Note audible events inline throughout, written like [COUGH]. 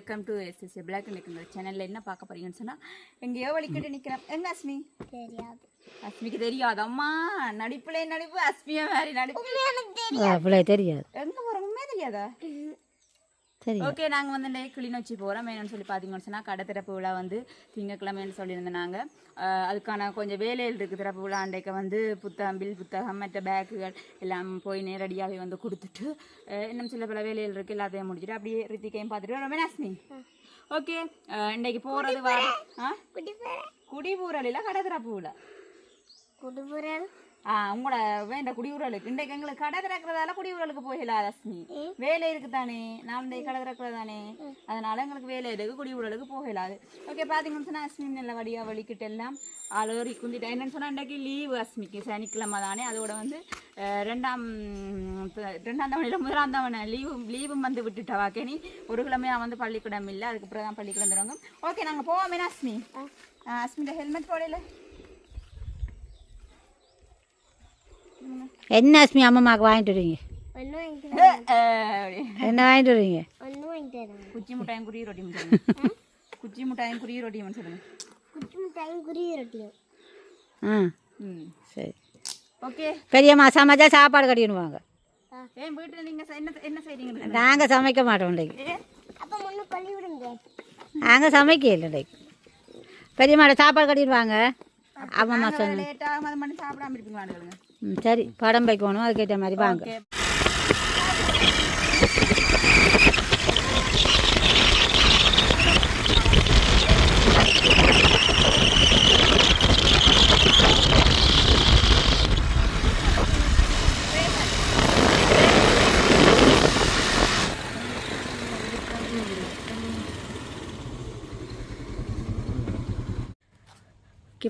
Welcome to SSA black நிற்கிற சேனலில் என்ன பார்க்க போறீங்கன்னு சொன்னால் எங்கேயோ வலிக்கிட்டு நிற்கிறேன் எங்க அஸ்மி? தெரியாது. அஸ்மிக்கு தெரியாது. அம்மா நடிப்புல நடிப்பு அஸ்மியா மாதிரி நடிப்பு. எனக்கு தெரியாது. எங்க போகிறோம் தெரியாதா? ஓகே நாங்கள் வந்து இந்த கிளிநொச்சி போகிறோம் என்னன்னு சொல்லி பார்த்தீங்கன்னு சொன்னால் கடை திறப்பு விழா வந்து திங்கக்கிழமைன்னு சொல்லியிருந்தோம் நாங்கள் அதுக்கான கொஞ்சம் வேலைகள் இருக்குது திறப்பு விழா அன்றைக்கு வந்து புத்தகம் பில் புத்தகம் மற்ற பேக்குகள் எல்லாம் போய் நேரடியாகவே வந்து கொடுத்துட்டு இன்னும் சில பல வேலைகள் இருக்குது எல்லாத்தையும் முடிச்சுட்டு அப்படியே ரித்திகையும் பார்த்துட்டு ரொம்ப நாஸ்மி ஓகே இன்றைக்கு போகிறது வர ஆ? குடிபுரல் இல்லை கடை திறப்பு விழா. குடிபுரல் உங்களோட வேண்ட குடியுறலுக்கு. இன்றைக்கு எங்களுக்கு கடை திறக்கிறதால குடியுறலுக்கு போகல ரஸ்மி வேலை இருக்கு தானே நான் இன்றைக்கு கடை திறக்கிறது தானே அதனால எங்களுக்கு வேலை இருக்கு குடியுறலுக்கு போகலாது ஓகே பார்த்தீங்கன்னு சொன்னால் அஸ்மி நல்ல வடியா வலிக்கிட்டு எல்லாம் ஆளோரி குந்திட்டா. என்னன்னு சொன்னால் இன்றைக்கு லீவு அஸ்மிக்கு சனிக்கிழமை தானே. அதோட வந்து ரெண்டாம் ரெண்டாம் தவணையில் முதலாம் தவணை லீவு லீவும் வந்து விட்டுட்டா வாக்கே ஒரு கிழமையாக வந்து பள்ளிக்கூடம் இல்லை. அதுக்கப்புறம் தான் பள்ளிக்கூடம் தருவாங்க ஓகே நாங்கள் போவோமே அஸ்மி அஸ்மிட்ட ஹெல்மெட் போடல. என்ன அஸ்மி அம்மாக்கு வாங்கிட்டு அஹ், என்ன வாங்கிட்டு வராங்க? குச்சி மிட்டாயும் குருவி ரொட்டியும் குச்சி மிட்டாயும் குருவி ரொட்டியும் சொல்லுங்க. குச்சி மிட்டாயும் குருவி ரொட்டியும். ஆ ம். சரி. ஓகே. பெரியம்மா சமைச்சா சாப்பாடு கட்டிடுவாங்க ஏன் வீட்டில் நீங்கள் என்ன என்ன செய்றீங்க நாங்கள் சமைக்க மாட்டோம் இன்றைக்கு அப்போ முன்னு பள்ளி விடுங்க. நாங்கள் சமைக்க இல்லை இன்றைக்கு பெரியம்மாட சாப்பாடு கட்டிடுவாங்க அம்மா சொன்ன லேட்டாக மட்டும் சாப்பிடாம இருப்பீங்களான்னு ம் சரி படம் வைக்கணும் அதுக்கேற்ற மாதிரி வாங்க.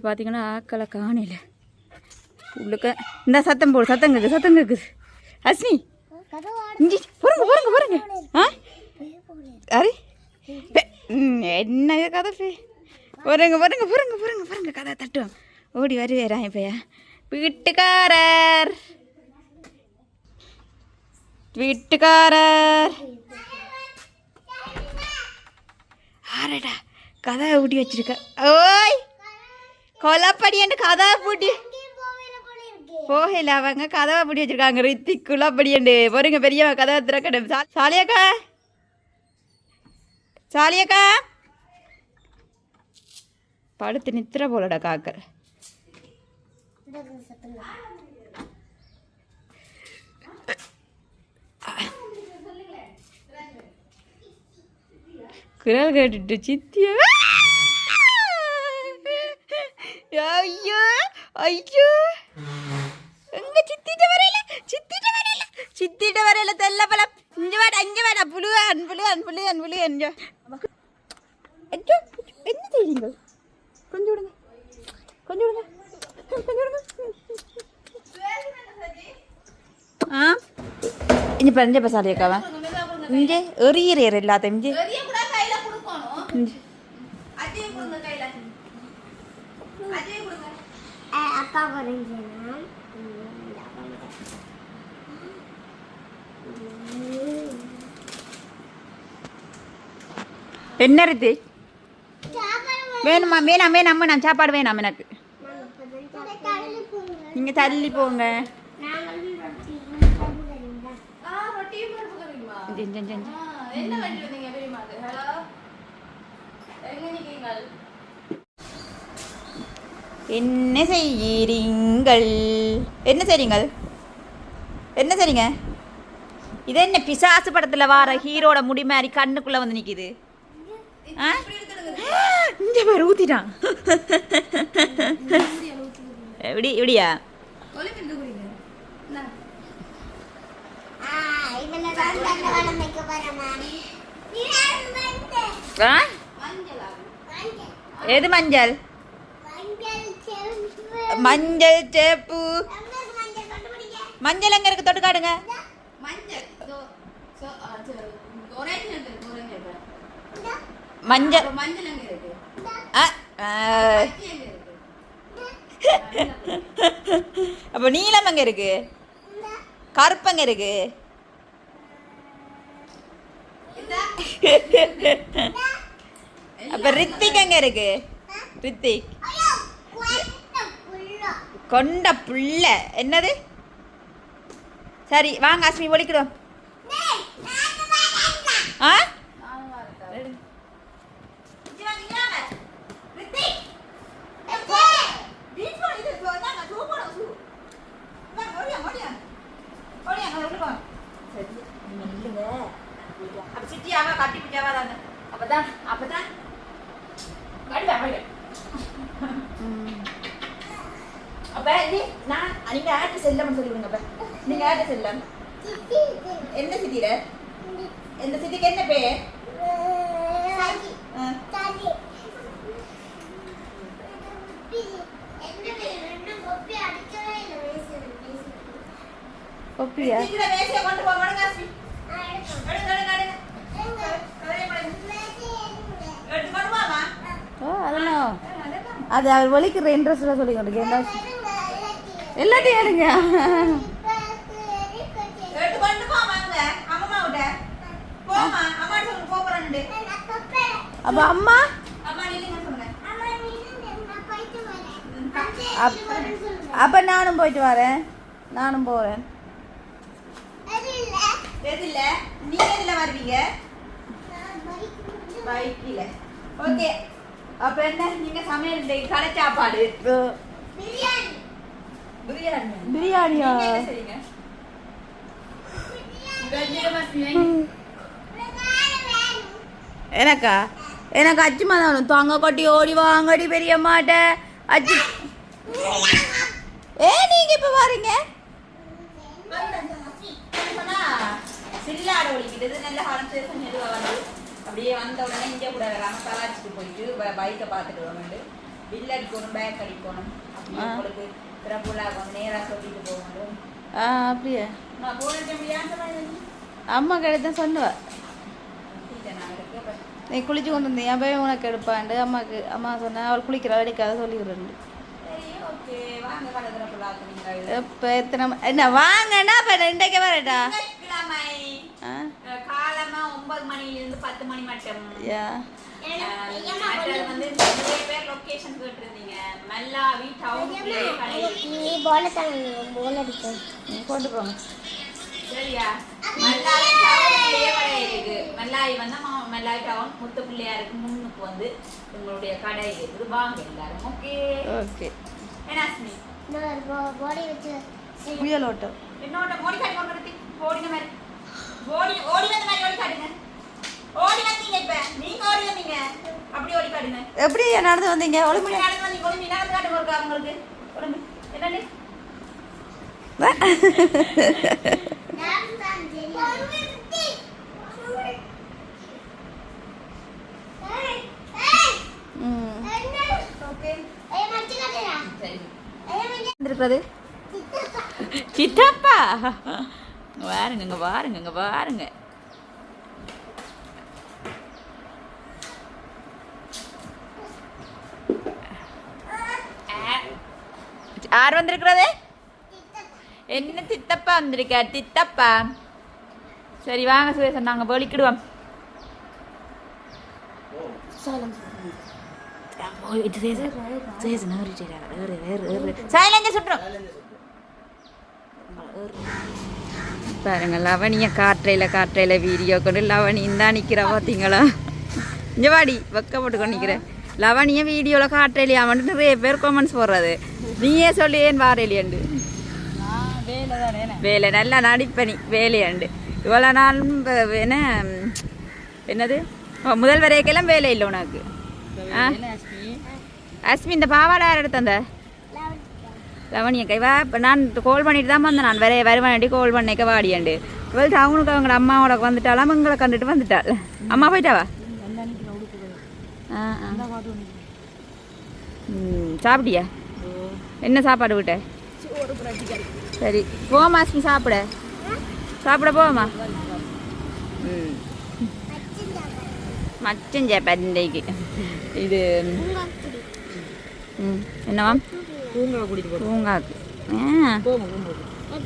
பார்த்தீங்கன்னா ஆக்களை காணலை உள்ளுக்க. இந்த சத்தம் போடு சத்தம் கேட்குது சத்தம் கேட்குது அஸ்னி இஞ்சி. போருங்க போருங்க போருங்க. ஆ? அரே. என்ன கதை பே? போருங்க போருங்க போருங்க போருங்க போருங்க. கதை தட்டும் ஓடி வருவேரா இப்பயா வீட்டுக்காரர். வீட்டுக்காரர். ஆரடா கதை ஊட்டி வச்சிருக்க. ஓய். கொலப்படியன்னு கதை பூட்டி போகல அவங்க கதவை பிடி வச்சிருக்காங்க ரித்திக்குள்ள குலப்படியண்டு பொறுங்க பெரியவன் கதவை திறக்கணும் சா- சாலியாக்கா? சாலியாக்கா? படுத்து நித்திர போலடா காக்கர் குரல் கேட்டுட்டு சித்தியா. ஐயோ ஐயோ. எங்க சித்திட்ட வரையில சித்திட்ட வரையில சித்திட்ட வரையில தெல்ல பழம் இங்க வேட அங்க வேட புழு அன்புலு அன்புலு அன்புலு அஞ்சோ ஐயோ என்ன செய்றீங்க கொஞ்சம் விடுங்க கொஞ்சம் விடுங்க கொஞ்சம் விடுங்க ஆ இங்க பாரு இங்க பசாரி அக்காவா இங்க எறியற எல்லாத்தையும் இங்க இங்க அப்பா வரைஞ்சேனா என்ன இருக்கு வேணுமா. வேணாம்? வேணாம் நான் சாப்பாடு வேணாம் எனக்கு. நீங்க தள்ளி போங்க. என்ன செய்கிறீங்கள் என்ன செய்றீங்கள் என்ன செய்றீங்க இது என்ன பிசாசு படத்துல வார ஹீரோட முடி மாதிரி கண்ணுக்குள்ள வந்து நிக்குது? ஆ? இந்த பாரு ஊத்திட்டான். எப்படி எப்படியா ஆ? எது மஞ்சள்? மஞ்சள் சேப்பு. மஞ்சள் எங்க இருக்கு? தொட்டு காடுங்க மஞ்சள் ஆ, ஆ. அப்ப நீலம் எங்க இருக்கு? கருப்பு எங்க இருக்கு? அப்ப ரித்திக் எங்க இருக்கு? ரித்திக். கொண்ட புள்ள. என்னது? சரி வாங்க அஸ்மி வரேன் ஆ? அப்பதான் அப்பதான். அப்ப நீ நான் நீங்க ஆட்டு செல்லம் சொல்லிவிடுங்க அப்ப. நீங்க செல்லம் என்ன சித்திர எந்த சித்திக்கு என்ன பேர்? ஒப்பியா? கொண்டு அது அவர் ஒலிக்கிற இன்ட்ரெஸ்டில் சொல்லி கொண்டு எல்லாத்தையும் எடுங்க எடுத்து கொண்டு போ வாங்க அம்மா விட்ட போமா அம்மா சொல்லு போறேன்னு அப்போ அம்மா? அப்போ நானும் போயிட்டு வரேன். நானும் போகிறேன் எதுல நீங்க எதுல வருவீங்க? பைக்கில. ஓகே. அப்ப என்ன? நீங்க சமையல் இன்னைக்கு கடை சாப்பாடு. பிரியாணி. பிரியாணியா? நீங்க என்ன செய்றீங்க? வெஜிடபிள்ஸ் எனக்கா? எனக்கு அச்சுமா தான் தொங்க கொட்டி ஓடி வாங்கடி பெரிய மாட்ட அச்சு. ஏ நீங்க இப்ப வரீங்க? சில்லாட ஒழிக்கிட்டது நல்ல கான்சன்ட்ரேஷன் எதுவா வந்து அப்படியே வந்த உடனே இங்கே கூட வராம கலாச்சிட்டு போயிட்டு பைக்கை பார்த்துட்டு வந்து பில் அடிக்கணும் பேக் அடிக்கணும். அப்படி ஆ. உங்களுக்கு பிரபுலாகும் நேராக சொல்லிட்டு போகணும். ஆ அப்படியே? நான் போன அம்மா கிடைத்தான் சொன்னுவா. நீ குளிச்சு கொண்டு வந்தீங்க போய் உனக்கு எடுப்பாண்டு அம்மாக்கு அம்மா சொன்னா அவள் குளிக்கிறா அடிக்காத சொல்லி விடுறேன் சரி ஓகே. வாங்க கடற்கரை புலாக்கு நீங்கள் எப்போ எத்தனை என்ன வாங்கண்ணா இப்போ இன்றைக்கு வரட்டா? காலமா ஒன்பது மணிலிருந்து பத்து மணி மட்டும். வந்து நிறைய பேர் கேட்டிருந்தீங்க. மல்லாவி போல போல கொண்டு போங்க. சரியா? மல்லாவி டவுன்லயே கடை இருக்கு மல்லாவி வந்து ம- மல்லாவி டவுன் முத்து பிள்ளையாருக்கு முன்னுக்கு வந்து உங்களுடைய கடை இருக்குது. வாங்க எல்லாரும். ஓகே. ஓகே. என்ன அஸ்மி போடி வச்சு புயல் ஓட்டம். என்னோட மோடி காட்டி கொண்டு ஓடின மாதிரி. ஓடி ஓடி வந்த மாதிரி ஓடி காட்டுங்க. ஓடி வந்தீங்க இப்ப. நீங்க ஓடி வந்தீங்க. அப்படி ஓடி காட்டுங்க. எப்படி நடந்து வந்தீங்க? ஒளிமணி ஒளிமணி நடந்து வந்தீங்க? ஒளிமணி நடந்து காட்டுங்க ஒளிமணி என்னன்னு நான் தான் தெரியும் ம் ஓகே சரி இருக்கிறது சித்தப்பா. வாருங்க இங்க வாருங்க இங்க வாருங்க. யார் வந்திருக்கிறது? என்ன தித்தப்பா வந்திருக்க? தித்தப்பா. சரி வாங்க சுரேசன் நாங்க வெளிக்கிடுவோம் பாருங்க லவணிய காற்றையில காற்றையில வீடியோ கொண்டு லவணி இந்தா நிக்கிறா பாத்தீங்களா? இங்க வாடி வெக்கப்பட்டு கொண்டு நிக்கிறேன் லவணிய வீடியோல காற்றையிலையா வந்துட்டு நிறைய பேர் கமெண்ட்ஸ் போடுறது. நீயே சொல்லி ஏன் வாரையிலியண்டு வேலை நல்லா நடிப்பனி வேலையாண்டு. இவ்வளோ நாள் என்ன என்னது? முதல் வரைக்கெல்லாம் வேலை இல்லை உனக்கு. அஸ்மி? இந்த பாவாடை யார் எடுத்து அந்த லவணிய கைவா இப்போ நான் கால் பண்ணிட்டு தான் வந்தேன் நான். வர வருவானடி கால் பண்ணிக்க வாடியாண்டு. இவள் டவுனுக்கு அவங்க அம்மாவோட வந்துட்டாலாம் எங்களை கண்டுட்டு வந்துட்டாள். அம்மா போயிட்டாவா? சாப்பிட்டியா? என்ன சாப்பாடு விட்ட? சரி போமா அஸ்மி சாப்பிட. சாப்பிட போமா ம். மச்சம் சாப்பாடு இன்றைக்கு இது ம் என்னவா பூங்காக்கு. ஆ.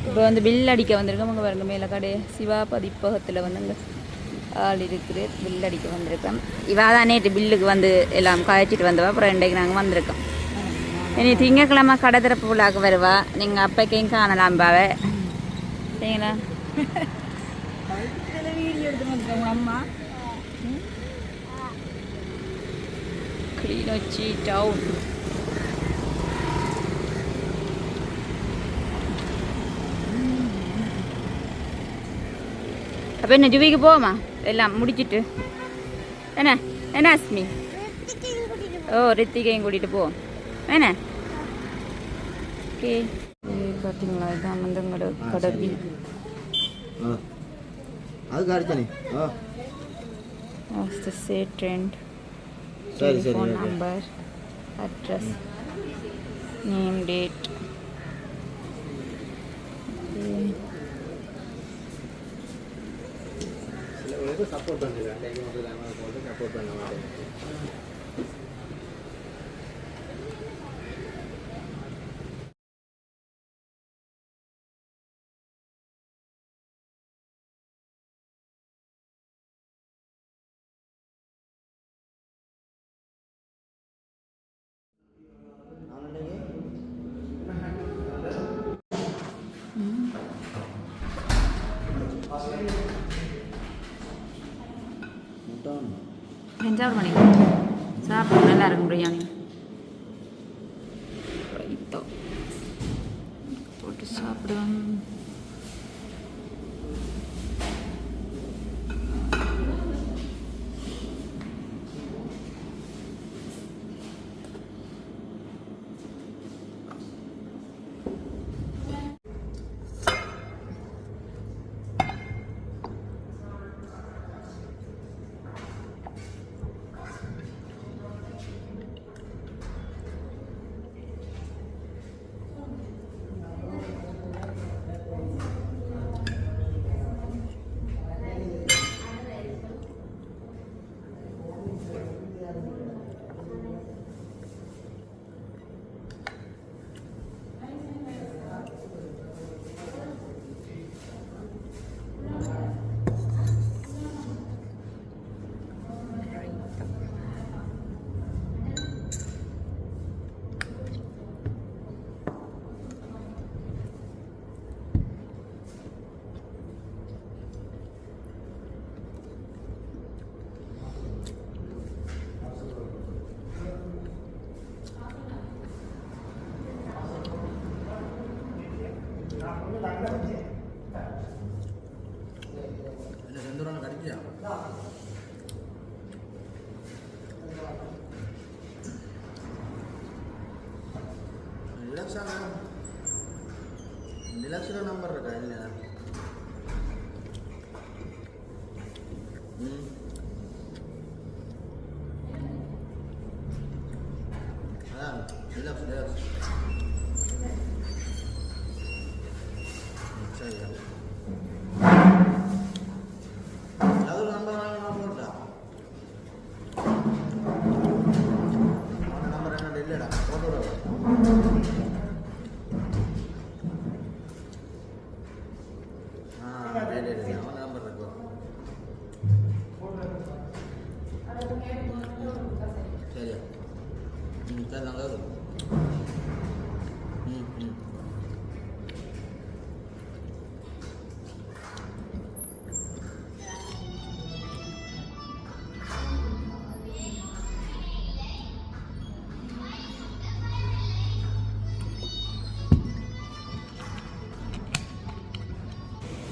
இப்போ வந்து பில் அடிக்க வந்திருக்கோம். அங்கே பாருங்க மேலே கடை. சிவா பதிப்பகத்தில் வந்துங்க ஆள் இருக்குது. பில் அடிக்க வந்திருக்கோம். இவா தான் நேற்று பில்லுக்கு வந்து எல்லாம் காய்ச்சிட்டு வந்தவா. அப்புறம் இன்றைக்கு நாங்கள் வந்திருக்கோம். இனி திங்கக்கிழமை கடை திறப்பு விழாக்கு வருவா. நீங்கள் அப்பைக்கையும் காணலாம் பாவை. சரிங்களா? கிளிநொச்சி டவுன் அப்போ என்ன ஜுவிக்கு போவோமா? எல்லாம் முடிச்சிட்டு. என்ன? என்ன அஸ்மி? ஓ ரித்திகையும் கூட்டிகிட்டு போவோம் என்ன? ஓகே பார்த்தீங்களா? எங்களோட கடவில் ஆ. அது காரிச்சானே ஆ. That's the say trend. சரி சரி Telephone okay. number, address, name, date. Okay. Support பண்ணுறேன் சப்போர்ட் பண்ண முட்டான் சாப்பிட மாட்டீங்க சாப்பிடுங்க நல்லா இருக்கும் பிரியாணி.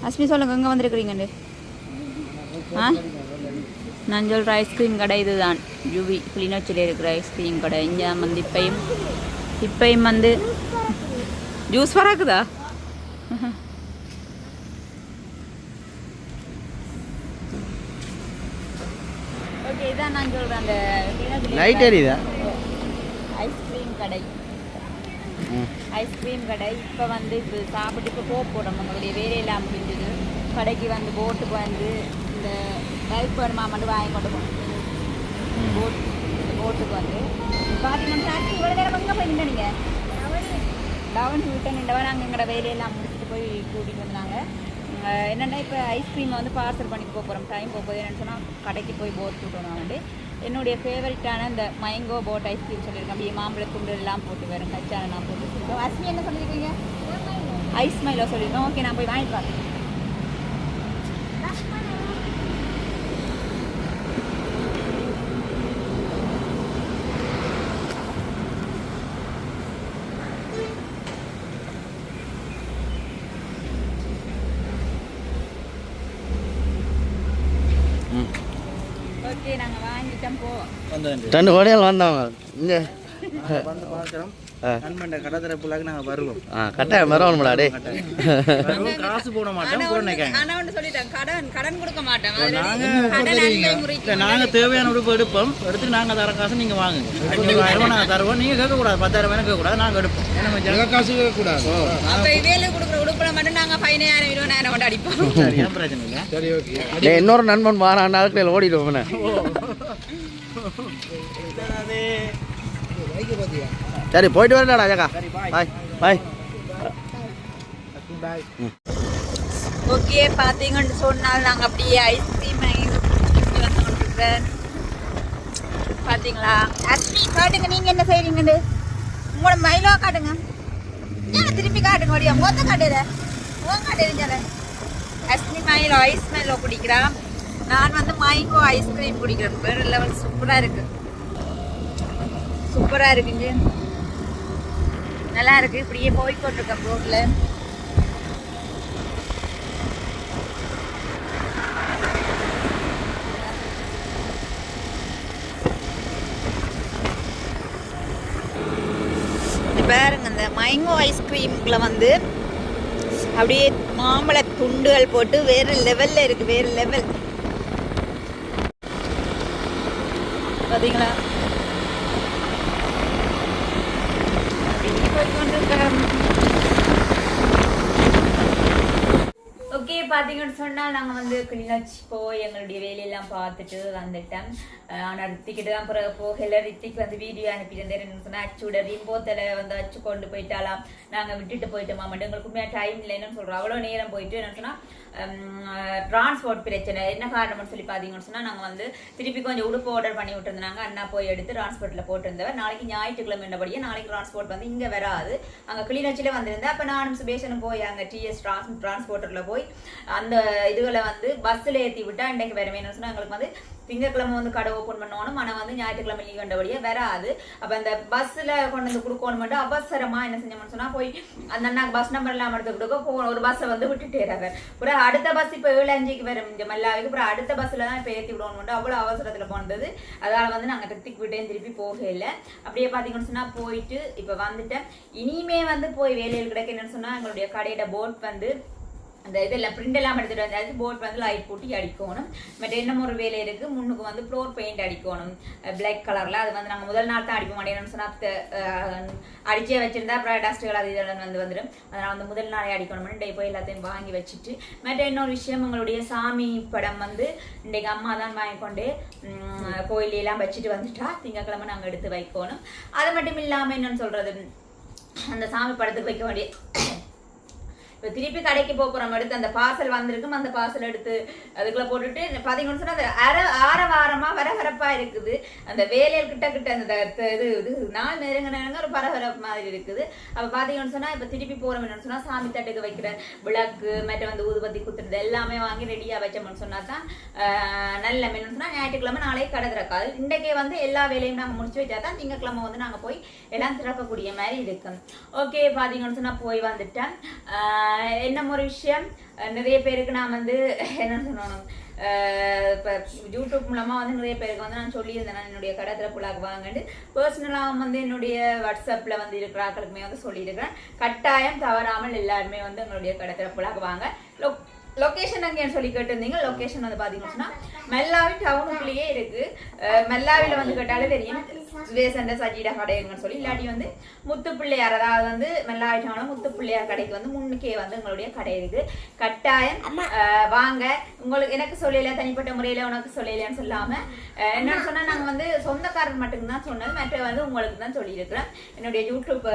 அஸ்மி சொல்லுங்க எங்கே வந்திருக்கிறீங்கண்டு ஆ? நான் சொல்கிற ஐஸ்கிரீம் கடை இதுதான். யுவி கிளிநொச்சியில் இருக்கிற ஐஸ்கிரீம் கடை. இங்கே வந்து இப்பையும் இப்பையும் வந்து ஜூஸ் வராக்குதா ஓகே இதான் நான் சொல்கிறேன் அந்த ஐஸ்கிரீம் கடை. ஐஸ்கிரீம் கடை. இப்போ வந்து இப்போ சாப்பிட்டு இப்போ போக போகிறோம் நம்மளுடைய வேலையெல்லாம் முடிஞ்சது. கடைக்கு வந்து போட்டுக்கு வந்து இந்த பைக் வேணுமா மட்டும் வாங்கி கொண்டு போகணும் போட் போட்டுக்கு வந்து. பார்த்தீங்கன்னா இவ்வளோ நேரம் எங்கே போய் நின்றீங்க டவுன் விட்டு நின்றவா நாங்கள் எங்களோட வேலையெல்லாம் முடிச்சுட்டு போய் கூட்டிகிட்டு வந்தாங்க. என்னென்னா இப்போ ஐஸ்கிரீம் வந்து பார்சல் பண்ணி போக போகிறோம் டைம் போகும்போது என்னென்னு சொன்னால் கடைக்கு போய் போட் போட்டோம் நான் வந்து. என்னுடைய ஃபேவரட்டான இந்த மைங்கோ போட் ஐஸ்கிரீம் சொல்லியிருக்கேன் அப்படியே மாம்பழ துண்டு எல்லாம் போட்டு வரும் கச்சான நான் போட்டு வச்சிருக்கோம் அஸ்மி என்ன சொல்லியிருக்கீங்க? ஐஸ் மைலோ சொல்லியிருக்கோம். ஓகே நான் போய் வாங்கிட்டு வரேன் ஓகே நாங்கள் வாங்கிட்டோம் போ ரெண்டு கோடியால் வந்தவங்க. இங்கே. வந்து பார்க்குறோம். நண்பன் நாங்கள் வருவோம். ஆ கட்டாயம் காசு போட மாட்டோம் நாங்கள் நாங்கள் தேவையான உடுப்பு எடுப்போம். எடுத்து நாங்கள் தர காசு நீங்கள் வாங்குங்க. ஐநூறுரூவா நாங்கள் தருவோம். நீங்கள் கேட்கக்கூடாது. பத்தாயிரம் வேணும் கேட்கக்கூடாது. நாங்கள் எடுப்போம். ஏன்னா கொஞ்சம் காசு கேட்கக்கூடாது அப்போ வேலை கொடுக்குற உடுப்புல மட்டும் நாங்கள் பதினாயிரம் இருபதாயிரம் கொண்டு அடிப்போம். சரி ஏன் பிரச்சனை இல்லை? சரி ஓகே. டே இன்னொரு நண்பன் வாரான் அதுக்குள்ள ஓடிடுவோம் சரி போயிட்டு வரடாடா ஜக்கா. பாய் பாய் ஓகே பார்த்தீங்கன்னு சொன்னால் நாங்கள் அப்படியே ஐஸ்கிரீம் வந்துருக்கேன் பார்த்தீங்களா அஸ்மி காட்டுங்க நீங்கள் என்ன செய்றீங்கன்னு உங்களோட மயிலோ காட்டுங்க. ஏன் திருப்பி காட்டுங்க ஒடியா மொத்த காட்டுற. ஓன் காட்டுறீங்க அஸ்மி மயிலோ ஐஸ் மயிலோ குடிக்கிறான் நான் வந்து மைங்கோ ஐஸ்கிரீம் குடிக்கிறேன். வேறு லெவல் சூப்பராக இருக்கு. சூப்பராக இருக்குங்க நல்லா இருக்கு. இப்படியே போய்கொண்டிருக்கேன் ரோட்டில் இது பாருங்க இந்த மேங்கோ ஐஸ்கிரீமில் வந்து அப்படியே மாம்பழ துண்டுகள் போட்டு வேற லெவல்ல இருக்கு வேற லெவல் பாத்தீங்களா அப்படியே போய்க்கொண்டிருக்கிறோம். ஓகே பார்த்தீங்கன்னு சொன்னால் நாங்கள் வந்து கிளிநொச்சி போய் எங்களுடைய வேலையெல்லாம் பார்த்துட்டு வந்துட்டோம். ஆனால் ரித்திக்கிட்ட தான் பிறகு போகல. ரித்திக் வந்து வீடியோ அனுப்பியிருந்தேன் என்ன சொன்னால் அச்சோட ரிம்போத்தில் வந்து அச்சு கொண்டு போயிட்டாலாம் நாங்கள் விட்டுட்டு போயிட்டோமா மட்டும் எங்களுக்கு உண்மையாக டைம் இல்லைன்னு சொல்கிறோம் அவ்வளோ நேரம் போயிட்டு என்ன சொன்னால் டிரான்ஸ்போர்ட் பிரச்சனை என்ன காரணம்னு சொல்லி பார்த்தீங்கன்னு சொன்னால் நாங்கள் வந்து திருப்பி கொஞ்சம் உடுப்பு ஆர்டர் பண்ணி விட்டுருந்தாங்க அண்ணா போய் எடுத்து டிரான்ஸ்போர்ட்டில் போட்டிருந்தவர். நாளைக்கு ஞாயிற்றுக்கிழமை என்னபடியே நாளைக்கு டிரான்ஸ்போர்ட் வந்து இங்கே வராது. அங்கே கிளிநொச்சியில் வந்திருந்தேன் அப்போ நானும் சுபேஷனும் போய் அங்கே டிஎஸ் டிரான்ஸ் டிரான்ஸ்போர்ட்டரில் போய் அந்த இதுகளை வந்து பஸ்ஸில் ஏற்றி விட்டால் இன்றைக்கு வருவேன்னு சொன்னால் எங்களுக்கு வந்து திங்கட்கிழமை வந்து கடை ஓப்பன் பண்ணணும். ஆனால் வந்து ஞாயிற்றுக்கிழமை லீவ் கண்டபடியே வராது. அப்போ அந்த பஸ்ஸில் கொண்டு வந்து கொடுக்கணும் அவசரமாக என்ன செஞ்சோம்னு சொன்னால் போய் அந்த அண்ணாக்கு பஸ் நம்பர் எல்லாம் எடுத்து கொடுக்க போ ஒரு பஸ்ஸை வந்து விட்டுட்டேறாங்க அப்புறம் அடுத்த பஸ் இப்போ ஏழு அஞ்சுக்கு வரும். இந்த மல்லாவுக்கு. அப்புறம் அடுத்த பஸ்ஸில் தான் இப்போ ஏற்றி விடணும் அவ்வளோ அவசரத்தில் போனது. அதால் வந்து நாங்கள் திருத்திக்கு விட்டேன் திருப்பி போகல. அப்படியே பார்த்தீங்கன்னு சொன்னால் போயிட்டு இப்போ வந்துட்டேன். இனிமே வந்து போய் வேலையில் கிடைக்க என்னன்னு சொன்னால் எங்களுடைய கடையோட போட் வந்து அந்த இதெல்லாம் பிரிண்ட் எல்லாம் எடுத்துட்டு வந்தாச்சு போட் வந்து லைட் போட்டு அடிக்கணும். மற்ற என்ன ஒரு வேலை இருக்கு? முன்னுக்கு வந்து ஃப்ளோர் பெயிண்ட் அடிக்கணும். பிளாக் கலர்ல அது வந்து நாங்கள் முதல் நாள் தான் அடிக்க மாட்டேன் சொன்னா அடிச்சே வச்சிருந்தா அப்புறம் டஸ்ட்டுகள் அது இதெல்லாம் வந்து வந்துடும் அதனால வந்து முதல் நாளே அடிக்கணும்னு டே போய் எல்லாத்தையும் வாங்கி வச்சுட்டு மற்ற இன்னொரு விஷயம் எங்களுடைய சாமி படம் வந்து இன்றைக்கு அம்மா தான் வாங்கி கொண்டு உம், வச்சுட்டு வந்துட்டா. திங்கக்கிழமை நாங்கள் எடுத்து வைக்கணும். அது மட்டும் இல்லாமல் என்னன்னு சொல்றது அந்த சாமி படத்துக்கு வைக்க வேண்டிய இப்போ திருப்பி கடைக்கு போக போகிறோம் எடுத்து அந்த பார்சல் வந்திருக்கும். அந்த பார்சல் எடுத்து அதுக்குள்ள போட்டுட்டு பார்த்தீங்கன்னு சொன்னா அது அர ஆர வாரமா வரவரப்பா இருக்குது. அந்த வேலையில் கிட்ட கிட்ட அந்த இது இது நாள் நெருங்க நெருங்க ஒரு பரபரப்பு மாதிரி இருக்குது. அப்போ பார்த்தீங்கன்னு சொன்னா இப்போ திருப்பி போகிறோம் என்னன்னு சொன்னா சாமி தட்டுக்கு வைக்கிற விளக்கு மற்ற வந்து ஊதுபத்தி குத்துறது எல்லாமே வாங்கி ரெடியாக வச்சோம்னு சொன்னா தான் நல்ல என்னன்னு சொன்னா ஞாயிற்றுக்கிழமை நாளைக்கு கடை திறக்காது. இன்றைக்கே வந்து எல்லா வேலையும் நாங்கள் முடிச்சு வச்சா தான் திங்கக்கிழமை வந்து நாங்கள் போய் எல்லாம் திறக்கக்கூடிய மாதிரி இருக்கும். ஓகே பார்த்தீங்கன்னு சொன்னா போய் வந்துட்டேன். என்ன ஒரு விஷயம். நிறைய பேருக்கு நான் வந்து [LAUGHS] என்ன சொல்லணும். இப்போ யூடியூப் மூலமாக வந்து நிறைய பேருக்கு வந்து நான் சொல்லியிருந்தேன். நான் என்னுடைய கடை திறப்புலாக்கு வாங்கன்னு பர்சனலாக வந்து என்னுடைய வாட்ஸ்அப்பில் வந்து இருக்கிற ஆட்களுக்குமே வந்து சொல்லியிருக்கிறேன். கட்டாயம் தவறாமல் எல்லாருமே வந்து எங்களுடைய கடை திறப்புலாக்கு வாங்க லொ லொக்கேஷன் அங்கேன்னு சொல்லி கேட்டிருந்தீங்க. லொக்கேஷன் வந்து பார்த்தீங்கன்னா மெல்லாவி டவுனுக்குள்ளேயே இருக்கு. அஹ் மெல்லாவில வந்து கேட்டாலே தெரியும். சுவேசண்ட சஜிட கடைங்கன்னு சொல்லி இல்லாட்டி வந்து முத்து பிள்ளையார் அதாவது வந்து மெல்லாயிட்டான முத்து பிள்ளையார் கடைக்கு வந்து முன்னுக்கே வந்து எங்களுடைய கடை இருக்கு கட்டாயம் வாங்க. உங்களுக்கு எனக்கு சொல்லல தனிப்பட்ட முறையில உனக்கு சொல்லலைன்னு சொல்லாம அஹ், என்னன்னு சொன்னா நாங்க வந்து சொந்தக்காரர் மட்டும்தான் சொன்னது மற்ற வந்து உங்களுக்கு தான் சொல்லியிருக்கிறேன் என்னுடைய யூடியூப்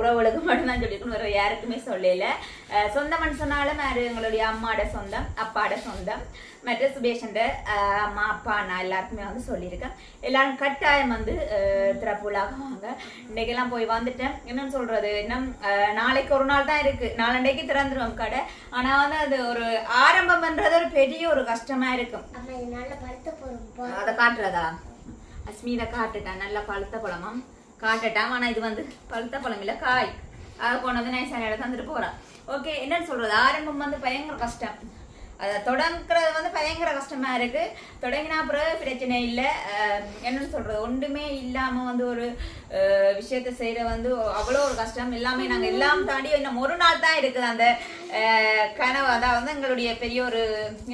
உறவுகளுக்கு மட்டும்தான் சொல்லியிருக்கணும் வேற யாருக்குமே சொல்லல. சொந்தம்னு சொன்னாலும் அது எங்களுடைய அம்மாட சொந்தம் அப்பாட சொந்தம் மற்ற சுபேஷன் அம்மா அப்பா நான் எல்லாருக்குமே வந்து சொல்லியிருக்கேன். எல்லாரும் கட்டாயம் வந்து திறப்புலாக வாங்க இன்னைக்கெல்லாம் போய் வந்துட்டேன். என்னன்னு சொல்றது? இன்னும் நாளைக்கு ஒரு நாள் தான் இருக்கு. நாளண்டைக்கு திறந்துருவோம் கடை. ஆனா வந்து அது ஒரு ஆரம்பம்ன்றது ஒரு பெரிய ஒரு கஷ்டமா இருக்கும் அதை காட்டுறதா? அஸ்மிதை காட்டுட்டேன். நல்லா பழுத்த பழமாம் காட்டட்டாம் ஆனா இது வந்து பழுத்த பழம் இல்ல காய். அதை கொண்டு வந்து நைசான இடத்துல தந்துட்டு போறான். ஓகே என்னன்னு சொல்றது? ஆரம்பம் வந்து பயங்கர கஷ்டம். அதை தொடங்குறது வந்து பயங்கர கஷ்டமா இருக்கு. தொடங்கினா பிறகு பிரச்சனை இல்லை. என்னன்னு சொல்றது? ஒன்றுமே இல்லாம வந்து ஒரு விஷயத்தை செய்யற வந்து அவ்வளோ ஒரு கஷ்டம். எல்லாமே நாங்க எல்லாம் தாண்டி இன்னும் ஒரு நாள் தான் இருக்குது அந்த கனவு. அதாவது எங்களுடைய பெரிய ஒரு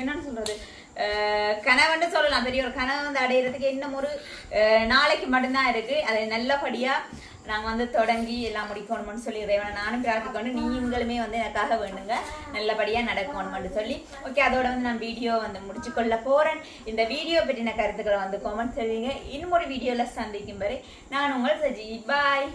என்னன்னு சொல்றது? அஹ் கனவுன்னு சொல்லலாம். பெரிய ஒரு கனவு வந்து அடையிறதுக்கு இன்னும் ஒரு நாளைக்கு மட்டும்தான் இருக்கு. அதை நல்லபடியா நாங்க வந்து தொடங்கி எல்லாம் முடிக்கணும்னு சொல்லி இறைவனை நானும் பிரார்த்திக்கொண்டு நீங்களுமே வந்து எனக்காக வேண்டுங்க. நல்லபடியா நடக்கணும்னு சொல்லி. ஓகே அதோட வந்து நான் வீடியோ வந்து முடிச்சு கொள்ள போறேன். இந்த வீடியோ பற்றின கருத்துக்களை வந்து கமெண்ட் செய்வீங்க. இன்னும் ஒரு வீடியோல சந்திக்கும் வரை நான் உங்கள் சஜி பாய்